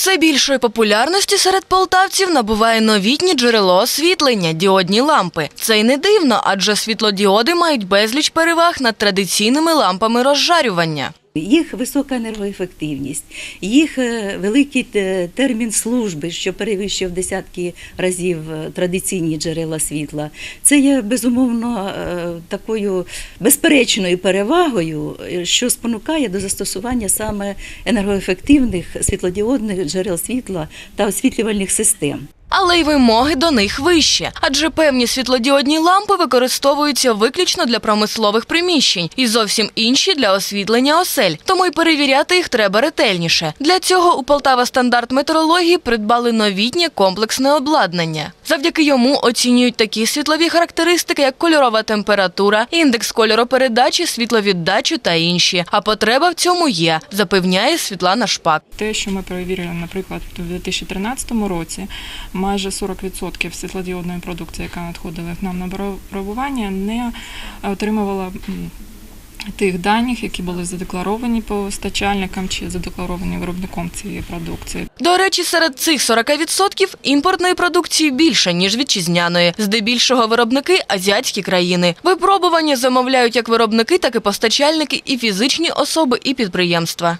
Все більшої популярності серед полтавців набуває новітнє джерело освітлення діодні лампи. Це й не дивно, адже світлодіоди мають безліч переваг над традиційними лампами розжарювання. Їх висока енергоефективність, їх е, великий термін служби, що перевищив десятки разів е, традиційні джерела світла. Це є безумовно е, такою безперечною перевагою, е, що спонукає до застосування саме енергоефективних світлодіодних джерел світла та освітлювальних систем. Але й вимоги до них вищі, адже певні світлодіодні лампи використовуються виключно для промислових приміщень і зовсім інші для освітлення осель. Тому й перевіряти їх треба ретельніше. Для цього у Полтава стандарт метрології придбали новітнє комплексне обладнання. Завдяки йому оцінюють такі світлові характеристики, як кольорова температура, індекс кольоропередачі, світловіддачу та інші. А потреба в цьому є, запевняє Світлана Шпак. Те, що ми перевірили, наприклад, у 2013 році, майже 40% світлодіодної продукції, яка надходила нам на виробування, не отримувала тих даних, які були задекларовані постачальникам чи задекларовані виробником цієї продукції. До речі, серед цих 40% імпортної продукції більше, ніж вітчизняної. Здебільшого виробники – азіатські країни. Випробування замовляють як виробники, так і постачальники, і фізичні особи, і підприємства.